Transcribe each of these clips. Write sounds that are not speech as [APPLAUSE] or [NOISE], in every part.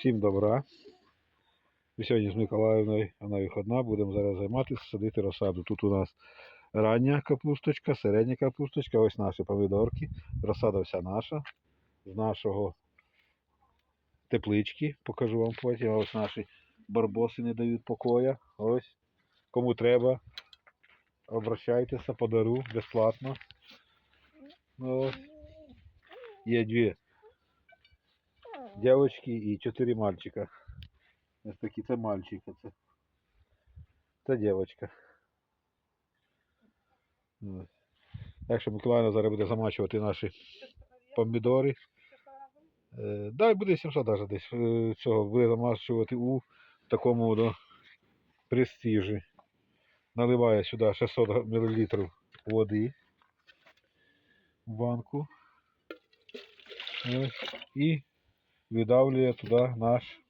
Всім добра. Ми сьогодні з Миколаївною, вона виходна, будемо зараз займатися, садити розсаду. Тут у нас рання капусточка, середня капусточка, ось наші помідорки. Розсада вся наша, з нашого теплички. Покажу вам потім. Ось наші барбоси не дають покоя. Ось. Кому треба, обращайтеся, подару безплатно. Ну, ось. Є дві дівчатки і чотири мальчика. Ось такі, це мальчик, це. Це дівчинка. Ось. Так Миколаївна зараз буде замачувати наші помідори. Е, да, буде 700 даже десь. Цього буде замачувати у такому до престижі. Наливає сюди 600 мл води в банку. І видавлює туди наш.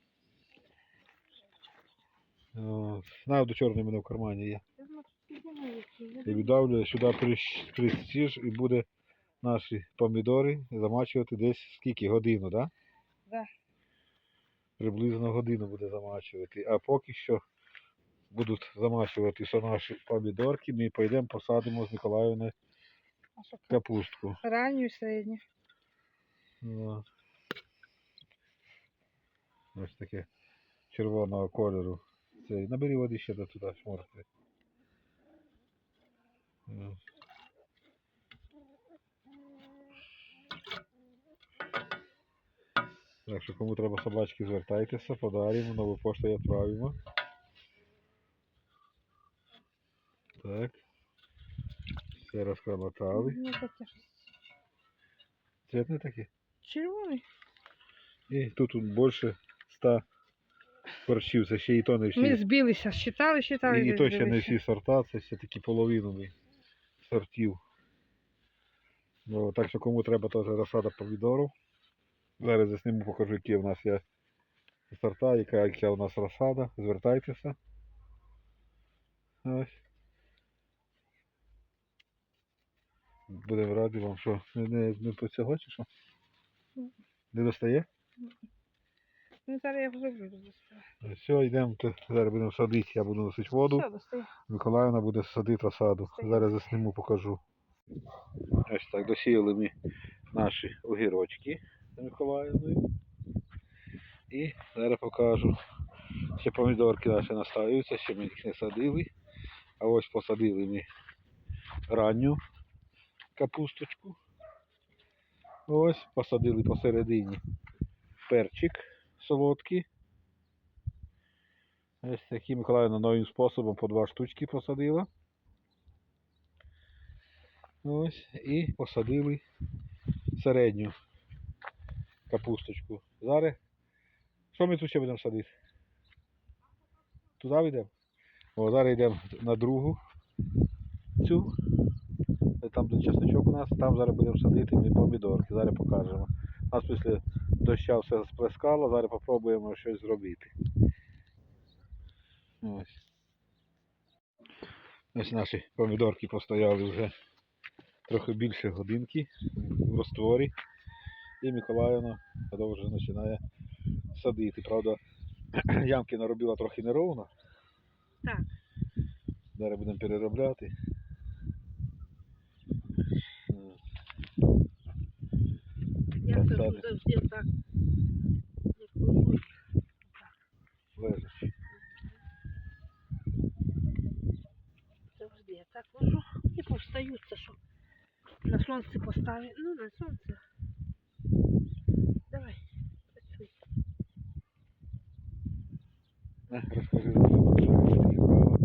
О, Знаю, до чорної в мене в кармані є. І видавлює сюди престиж і буде наші помідори замачувати десь скільки? Годину, так? Да? Да. Приблизно годину буде замачувати. А поки що будуть замачуватися наші помідорки, ми пойдемо посадимо з що, капустку. Ранню і середню. Ось таке червоного кольору. Цей. Набери води ще до туди шморкни. Так що кому треба собачки, звертайтеся, подаримо, нову пошту відправимо. Так. Все розколотали. Щось. Такий? Червоний. І тут більше ста корчів, це ще і то не всі. Ми збилися, считали, считали. і, і то ще не всі сорта, це ще такі половину сортів. Ну, так що кому треба теж розсада помідорів. Зараз засніму, покажу, які в нас є сорта, яка, яка у нас розсада. Звертайтеся. Ось. Будемо раді вам, що не, не, не по цього чи що? Не достає? Ну, зараз я вже вивезу. Все, йдемо, зараз будемо садити, я буду носити воду. Все. Миколаївна буде садити розсаду. Зараз засніму, покажу. Ось так, досіяли ми наші огірочки з Миколаївною. І зараз покажу. Ще помідорки наші настаюються, ще ми їх не садили. А ось посадили ми ранню капусточку. Ось посадили посередині перчик солодкий. Ось такі Миколаївна новим способом по два штучки посадила. Ось. І посадили середню капусточку. Зараз. Що ми тут ще будемо садити? Туди йдемо? О, зараз йдемо на другу цю. Там де чесночок у нас, там зараз будемо садити помідорки. Зараз покажемо. Нас після доща все сплескало, зараз спробуємо щось зробити. Ось. Ось наші помідорки постояли вже трохи більше годинки в ростворі. І Миколаївна вже починає садити. Правда, [CLEARS THROAT] ямки наробила трохи неровно. Так. Зараз будемо переробляти. Так. завжди так. Завжди я так ложу і повстаються, що на сонце поставлю. Ну, на сонце. Давай, працюй. На, розкажи, що ти брала.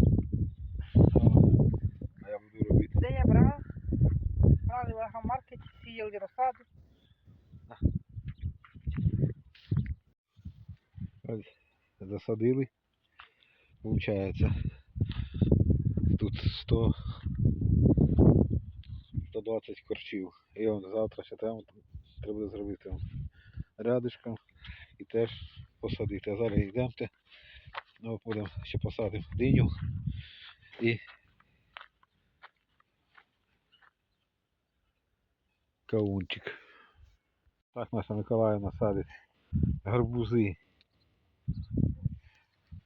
А я буду робити. Де я брала? Брали в агромаркеті, сіяли розсаду. Ось засадили. Получається тут 100 120 корчів. І он завтра ще там треба зробити рядишком і теж посадити. А зараз йдемо. Ну, будемо ще посадимо диню і кавунчик. Так наша Миколаївна садить гарбузи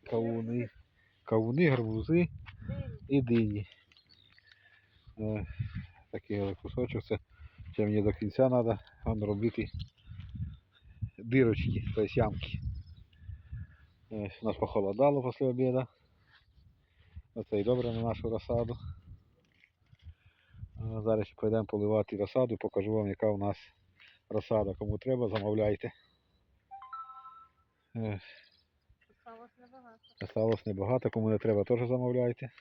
кавуни, кавуни, гарбузи і дині. Е, Такий кусочок. Це ще мені до кінця треба робити дирочки, тобто ямки. У нас похолодало після обіду. Оце і добре на нашу розсаду. Зараз ще пойдемо поливати розсаду, покажу вам, яка у нас розсада. Кому треба, замовляйте. Осталось небагато. Кому не треба, теж замовляйте.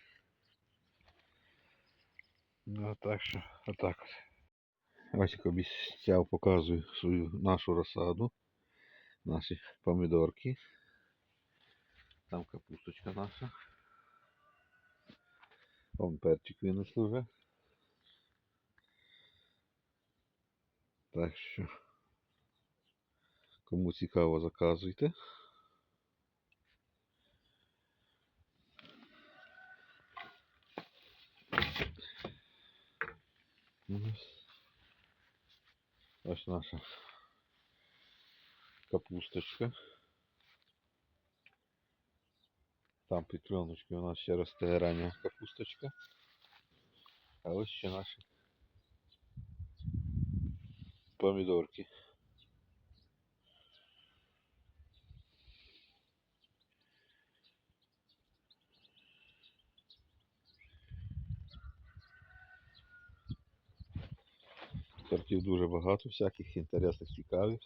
Ну, так що, отак от. Ось як обіцяв, показую свою нашу розсаду. Наші помідорки. Там капусточка наша. Вон перчик винесли вже. Так що, кому цікаво, заказуйте. Ось. Ось наша капусточка. Там під пленочкою у нас ще росте рання капусточка. А ось ще наші помідорки. Сортів дуже багато, всяких інтересних, цікавих.